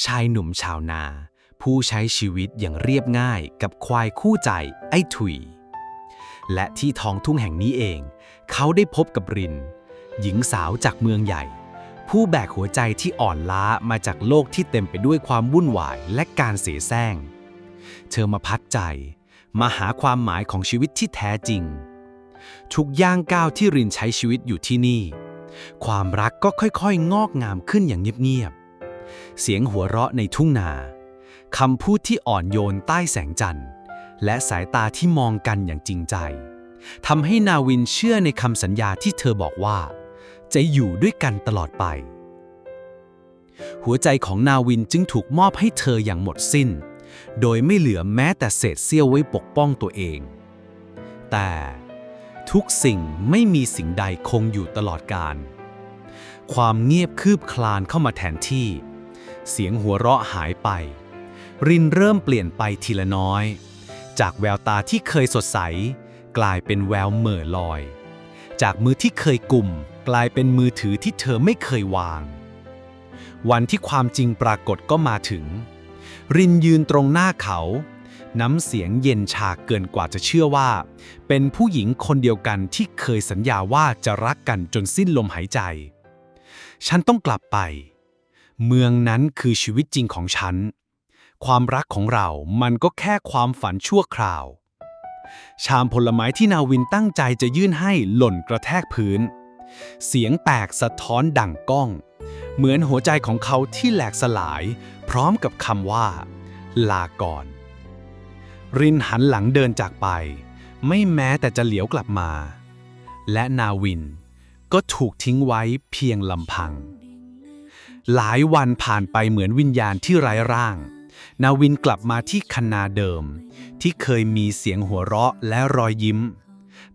ชายหนุ่มชาวนา ผู้ใช้ชีวิตอย่างเรียบง่ายกับควายคู่ใจไอ้ถุย และที่ท้องทุ่งแห่งนี้เอง เขาได้พบกับริน หญิงสาวจากเมืองใหญ่ ผู้แบกหัวใจที่อ่อนล้ามาจากโลกที่เต็มไปด้วยความวุ่นวายและการเสแสร้งเธอมาพักใจ มาหาความหมายของชีวิตที่แท้จริง ทุกย่างก้าวที่รินใช้ชีวิตอยู่ที่นี่ ความรักก็ค่อยๆ งอกงามขึ้นอย่างเงียบๆ เสียงหัวเราะในทุ่งนาคำพูดที่อ่อนโยนใต้แสงจันทร์ และสายตาที่มองกันอย่างจริงใจทำให้นาวินเชื่อในคำสัญญาที่เธอบอกว่า จะอยู่ด้วยกันตลอดไป หัวใจของนาวินจึงถูกมอบให้เธออย่างหมดสิ้น โดยไม่เหลือแม้แต่เศษเสี้ยวไว้ปกป้องตัวเอง แต่ทุกสิ่งไม่มีสิ่งใดคงอยู่ตลอดกาลความเงียบคืบคลานเข้ามาแทนที่ เสียงหัวเราะหายไป รินเริ่มเปลี่ยนไปทีละน้อย จากแววตาที่เคยสดใส กลายเป็นแววเหม่อลอย จากมือที่เคยกลุ่ม กลายเป็นมือถือที่เธอไม่เคยวาง วันที่ความจริงปรากฏก็มาถึง รินยืนตรงหน้าเขา น้ำเสียงเย็นชาเกินกว่าจะเชื่อว่า เป็นผู้หญิงคนเดียวกันที่เคยสัญญาว่าจะรักกันจนสิ้นลมหายใจ ฉันต้องกลับไป เมืองนั้นคือชีวิตจริงของฉัน ความรักของเรามันก็แค่ความฝันชั่วคราว ชามผลไม้ที่นาวินตั้งใจจะยื่นให้หล่นกระแทกพื้น เสียงแตกสะท้อนดังก้อง เหมือนหัวใจของเขาที่แหลกสลาย พร้อมกับคำว่า ลาก่อน รินหันหลังเดินจากไป ไม่แม้แต่จะเหลียวกลับมา และนาวินก็ถูกทิ้งไว้เพียงลำพัง หลายวันผ่านไปเหมือนวิญญาณที่ไร้ร่าง นาวินกลับมาที่คันนาเดิม ที่เคยมีเสียงหัวเราะและรอยยิ้ม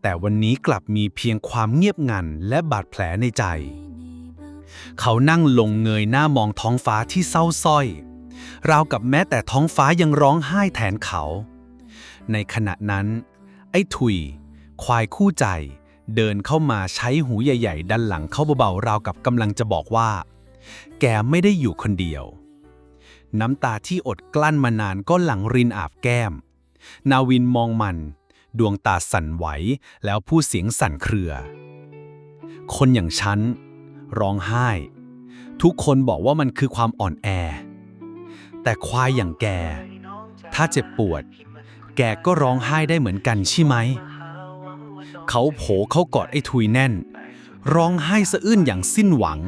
แต่วันนี้กลับมีเพียงความเงียบงันและบาดแผลในใจ เขานั่งลงเงยหน้ามองท้องฟ้าที่เศร้าส้อย ราวกับแม้แต่ท้องฟ้ายังร้องไห้แทนเขา ในขณะนั้น ไอ้ถุย ควายคู่ใจ เดินเข้ามาใช้หูใหญ่ ๆดันหลังเข้าเบาๆราวกับกำลังจะบอกว่า แกไม่ได้อยู่คนเดียว น้ำตาที่อดกลั้นมานานก็หลังรินอาบแก้ม นาวินมองมัน ดวงตาสั่นไหวแล้วพูดเสียงสั่นเครือ คนอย่างฉัน ร้องไห้ ทุกคนบอกว่ามันคือความอ่อนแอ แต่ควายอย่างแก ถ้าเจ็บปวด แกก็ร้องไห้ได้เหมือนกันใช่ไหม เขาโผเขากอดไอ้ทุยแน่น ร้องไห้สะอื้นอย่างสิ้นหวัง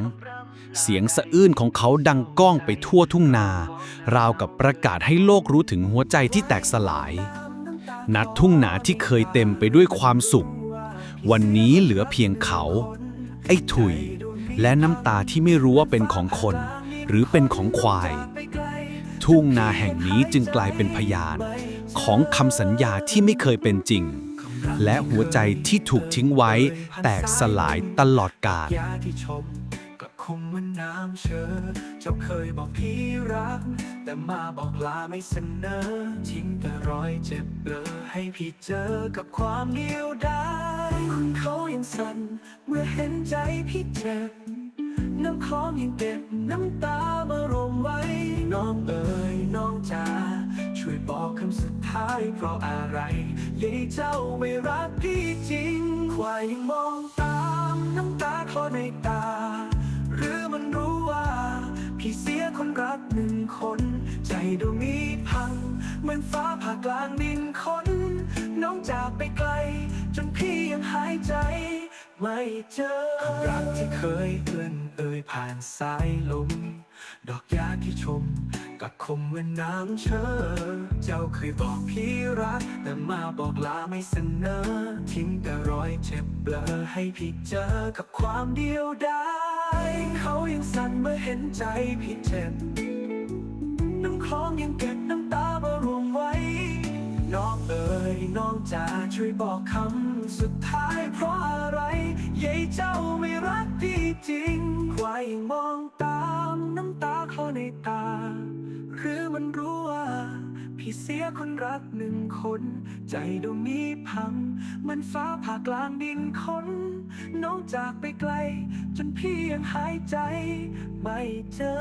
เสียงสะอื้นของเขาดังก้องไปทั่วทุ่งนา ราวกับประกาศให้โลกรู้ถึงหัวใจที่แตกสลาย นัดทุ่งนาที่เคยเต็มไปด้วยความสุข วันนี้เหลือเพียงเขา ไอ้ถุย และน้ำตาที่ไม่รู้ว่าเป็นของคน หรือเป็นของควาย ทุ่งนาแห่งนี้จึงกลายเป็นพยาน ของคำสัญญาที่ไม่เคยเป็นจริงและหัวใจที่ถูกทิ้งไว้แตกสลายตลอดกาล คงเหมันน้ำเชอเจ้าเคยบอกพี่รัก แต่มาบอกลาไม่เสนอ ทิ้งแต่รอยเจ็บเบลอให้พี่เจอกับความเดียวดายคุณเขายังสั่นเมื่อเห็นใจพี่เจ็บน้ำคลองยังเก็บน้ำตามารวมไว้ น้องเอ๋ยน้องจ๋าช่วยบอกคำสุดท้ายเพราะอะไรยายเจ้าไม่รักพี่จริงควายยังมองตามน้ำตาคลอในตา คน ใจดวงนี้พัง เหมือนฟ้าผ่ากลางดินคน น้องจากไปไกล จนพี่ยังหายใจ ไม่เจอความรักที่เคยเอื้อนเอ่ยผ่านสายลม ดอกยาที่ชมก็คมเหมือนน้ำเชอ เจ้าเคยบอกพี่รัก แต่มาบอกลาไม่เสนอ ทิ้งแต่รอยเจ็บเบลอให้พี่เจอกับความเดียวดายเขายังสั่นเมื่อเห็นใจพี่เจ็บ คลองยังเก็บน้ำตามารวมไว้ น้องเอ๋ยน้องจ๋าช่วยบอกคำสุดท้ายเพราะอะไรยายเจ้าไม่รักพี่จริงควายยังมองตามน้ำตาคลอในตา หรือมันรู้ว่า พี่เสียคนรักหนึ่งคน ใจดวงนี้พัง มันฟ้าผ่ากลางดินคนน้องจากไปไกล จนพี่ยังหายใจ ไม่เจอ